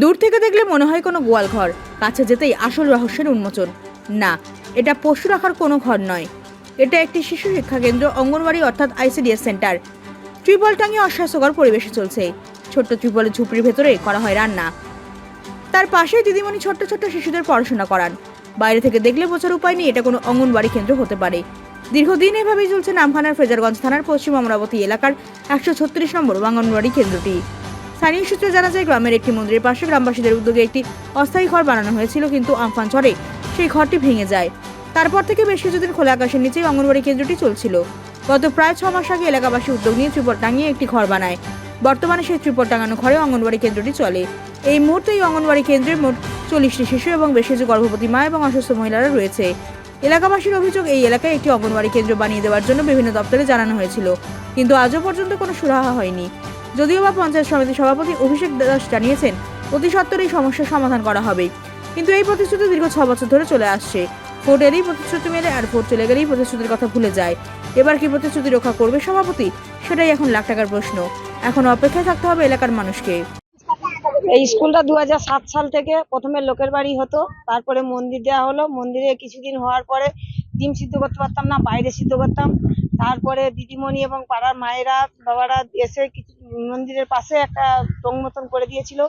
দূর থেকে দেখলে মনে হয় কোনো গোয়াল ঘর, কাছে যেতেই আসল রহস্যের উন্মোচন। না, এটা পশু রাখার কোনো ঘর নয়। এটা একটি শিশু শিক্ষা কেন্দ্র, অঙ্গনওয়াড়ি অর্থাৎ আইসিডিএস সেন্টার। ত্রিপল টাঙিয়ে অস্বাস্থ্যকর পরিবেশে চলছে। ছোট্ট ত্রিপলের ঝুপড়ির ভেতরে করা হয় রান্না। তার পাশেই দিদিমণি ছোট্ট ছোট্ট শিশুদের পড়াশোনা করান। বাইরে থেকে দেখলে বোঝার উপায় নেই, এটা কোনো অঙ্গনবাড়ি কেন্দ্র হতে পারে। দীর্ঘদিন এভাবেই চলছে নামখানার ফ্রেজারগঞ্জ থানার পশ্চিম অমরাবতী এলাকার একশো ছত্রিশ নম্বর অঙ্গনবাড়ি কেন্দ্রটি। স্থানীয় সূত্রে জানা যায়, গ্রামের একটি মন্দিরের পাশে গ্রামবাসীদের উদ্যোগে একটি অস্থায়ী ঘর বানানো হয়েছিল, কিন্তু আমফান ঝড়ে সেই ঘরটি ভেঙে যায়। তারপর থেকে বেশ কিছুদিন খোলা আকাশের নিচেই অঙ্গনবাড়ি কেন্দ্রটি চলছিল। গত প্রায় ছ মাস আগে এলাকাবাসী উদ্যোগ নিয়ে ত্রিপল টাঙিয়ে একটি ঘর বানায়। বর্তমানে সেই ত্রিপল টাঙানো ঘরে অঙ্গনবাড়ি কেন্দ্রটি চলে। এই মুহূর্তে এই অঙ্গনবাড়ি কেন্দ্রে মোট চল্লিশটি শিশু এবং বেশ কিছু গর্ভবতী মা এবং অসুস্থ মহিলারা রয়েছে। এলাকাবাসীর অভিযোগ, এই এলাকায় একটি অঙ্গনবাড়ি কেন্দ্র বানিয়ে দেওয়ার জন্য বিভিন্ন দপ্তরে জানানো হয়েছিল, কিন্তু আজও পর্যন্ত কোনো সুরাহা হয়নি। যদিও বা পঞ্চায়েত সমিতির সভাপতি অভিষেক দাস জানিয়েছেন, অতি সত্বর এই সমস্যার সমাধান করা হবে। কিন্তু এই প্রতিশ্রুতি দীর্ঘ ছ বছর ধরে চলে আসছে। ভোট এলেই প্রতিশ্রুতি মেলে আর ভোট চলে গেলেই প্রতিশ্রুতির কথা ভুলে যায়। এবার কি প্রতিশ্রুতি রক্ষা করবে সভাপতি, সেটাই এখন লাখ টাকার প্রশ্ন। এখন অপেক্ষায় থাকতে হবে এলাকার মানুষকে। এই স্কুলটা দু সাল থেকে প্রথমে লোকের বাড়ি হতো, তারপরে মন্দির দেওয়া হলো। মন্দিরে কিছুদিন হওয়ার পরে ডিম সিদ্ধ করতে পারতাম না, বাইরে সিদ্ধ করতাম। তারপরে দিদিমণি এবং পাড়ার মায়েরা বাবারা এসে কিছু মন্দিরের পাশে একটা টং মতন করে দিয়েছিল।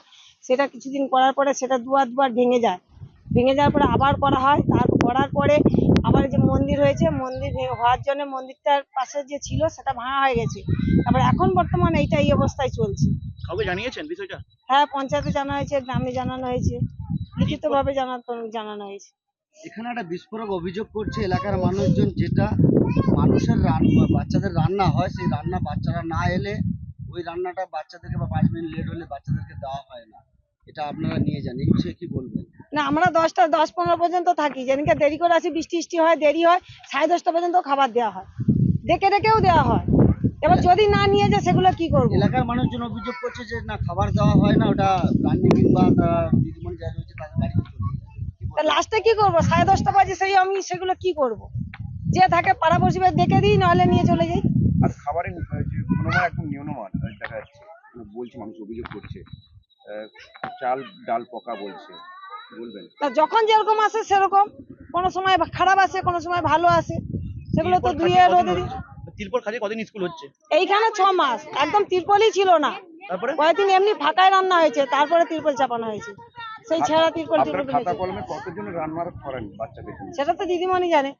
সেটা কিছুদিন করার পরে সেটা দুবার দুবার ভেঙে যায়। ভেঙে যাওয়ার পরে আবার করা হয়। তার করার পরে আবার যে মন্দির হয়েছে মন্দির হওয়ার জন্য মন্দিরটার পাশে যে ছিল সেটা ভাঙা হয়ে গেছে। তারপরে এখন বর্তমানে এইটা এই অবস্থায় চলছে। কাউকে জানিয়েছেন বিষয়টা? হ্যাঁ পঞ্চায়েতে জানা হয়েছে গ্রামে জানানো হয়েছে লিখিত ভাবে জানাতো জানানো হয়েছে। এখানে একটা বিস্ফোরক অভিযোগ করছে এলাকার মানুষজন যেটা মানুষের রান্না বাচ্চাদের রান্না হয় সেই রান্না বাচ্চারা না এলে ওই রান্নাটা বাচ্চাদেরকে বা পাঁচ মিনিট লেট হলে বাচ্চাদেরকে দেওয়া হয় না। এটা আপনারা নিয়ে যান এই বিষয়ে কি বলবেন? না আমরা দশটা দশ পনেরো পর্যন্ত থাকি। যেদিনকে দেরি করে আসি বৃষ্টি বৃষ্টি হয় দেরি হয় সাড়ে দশটা পর্যন্ত খাবার দেওয়া হয়। ডেকে ডেকেও দেওয়া হয়। এবার যদি না নিয়ে যায় সেগুলো কি করব? এলাকার মানুষজন অভিযোগ করছে যে না খাবার দেওয়া হয় না ওটা রান্নি কিংবা দিদিমণি রয়েছে তাদের তা? লাস্টে কি করব? সাড়ে দশটা বাজে সেই আমি সেগুলো কি করব। যে থাকে পাড়া পড়শিবে ডেকে দিই নাহলে নিয়ে চলে যাই। আর খাবারের যে গুণমান একদম নিম্নমান দেখা যাচ্ছে। মানে বলছে মানুষ অভিযোগ করছে। চাল ডাল পকা বলছে। বলবেন? তা যখন যেরকম আসে সেরকম। কোনো সময় খারাপ আসে কোনো সময় ভালো আসে। সেগুলো তো দুইয়ে রোদে দিই তিরপল খাজে কদিন স্কুল হচ্ছে? এইখানে ছ মাস। একদম তিরপলই ছিল না। তারপরে? কয়েকদিন এমনি ফাঁকায় রান্না হয়েছে তারপরে তিরপল চাপানো হয়েছে। সেই ছেঁড়া খাতা কলমে কতজন রান্নার করেন বাচ্চাদের জন্য? সেটা তো দিদিমণি জানে।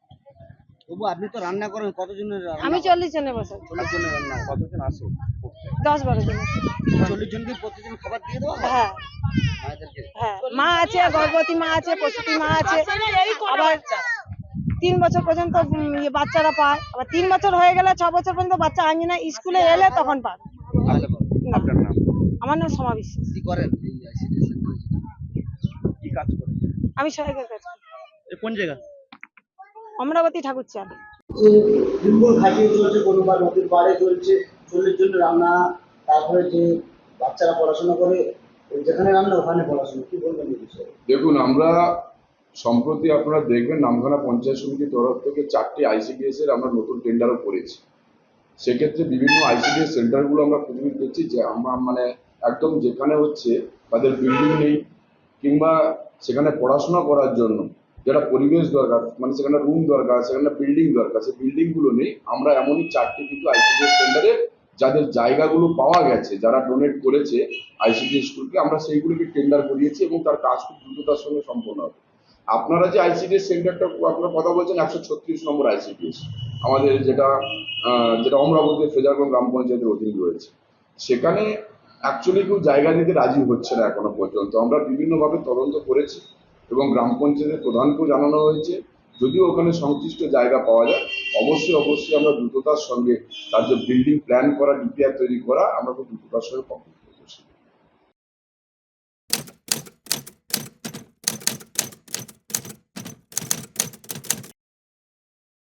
তবু আপনি তো রান্না করেন কতজনের রান্না আমি চল্লিশ জনে বসে। চল্লিশ জনের রান্না কতজন আসে করতে? দশ বারো জন চল্লিশ জনকে প্রতিদিন খাবার দিয়ে দেওয়া হ্যাঁ? হ্যাঁ। মা আছে গর্ভবতী মা আছে প্রসূতি মা আছে। আবার তিন বছর পর্যন্ত ইয়ে বাচ্চারা পায়। আবার তিন বছর হয়ে গেলে ছ বছর পর্যন্ত বাচ্চা আনি না স্কুলে এলে তখন পায়। আমার নাম সমা বিশ্বাস। কি করেন এই ICT সেন্টারে যেটা? কি কাজ করেন আমি সহায়কের কাজ করি। এ কোন জায়গা? অমরাবতী ঠাকুর খাটিয়ে চলছে কোনো বা নদীর পাড়ে চলছে চল্লিশ জন রান্না তারপরে যে বাচ্চারা পড়াশোনা করে যেখানে রান্না ওখানে পড়াশোনা। কি বলবেন এই বিষয়ে? দেখুন আমরা সম্প্রতি আপনারা দেখবেন নামখানা পঞ্চায়েত সমিতির তরফ থেকে চারটি আইসিডিএস এর আমরা নতুন টেন্ডারও করেছি। সেক্ষেত্রে বিভিন্ন আইসিডিএস সেন্টারগুলো আমরা খুঁজে দেখছি যে আমরা মানে একদম যেখানে হচ্ছে তাদের বিল্ডিং নেই কিংবা সেখানে পড়াশোনা করার জন্য যেটা পরিবেশ দরকার মানে সেখানে রুম দরকার, সেখানে বিল্ডিং দরকার, সেই বিল্ডিংগুলো নেই। আমরা এমনই চারটি কিন্তু আইসিডিএস সেন্টারে যাদের জায়গাগুলো পাওয়া গেছে, যারা ডোনেট করেছে আইসিডি স্কুলকে আমরা সেইগুলোকে টেন্ডার করিয়েছি এবং তার কাজ খুব দ্রুততার সঙ্গে সম্পন্ন হবে। আপনারা যে আইসিডিএস সেন্টারটা আপনারা কথা বলছেন, একশো ছত্রিশ নম্বর আইসিডিএস আমাদের যেটা যেটা অমরাবতী ফেজারগঞ্জ গ্রাম পঞ্চায়েতের অধীন রয়েছে। সেখানে অ্যাকচুয়ালি কেউ জায়গা দিতে রাজি হচ্ছে না এখনও পর্যন্ত। আমরা বিভিন্নভাবে তদন্ত করেছি এবং গ্রাম পঞ্চায়েতের প্রধানকেও জানানো হয়েছে। যদিও ওখানে সংশ্লিষ্ট জায়গা পাওয়া যায়, অবশ্যই অবশ্যই আমরা দ্রুততার সঙ্গে তার যে বিল্ডিং প্ল্যান করা ডিপিআর তৈরি করা, আমরা খুব দ্রুততার সঙ্গে complete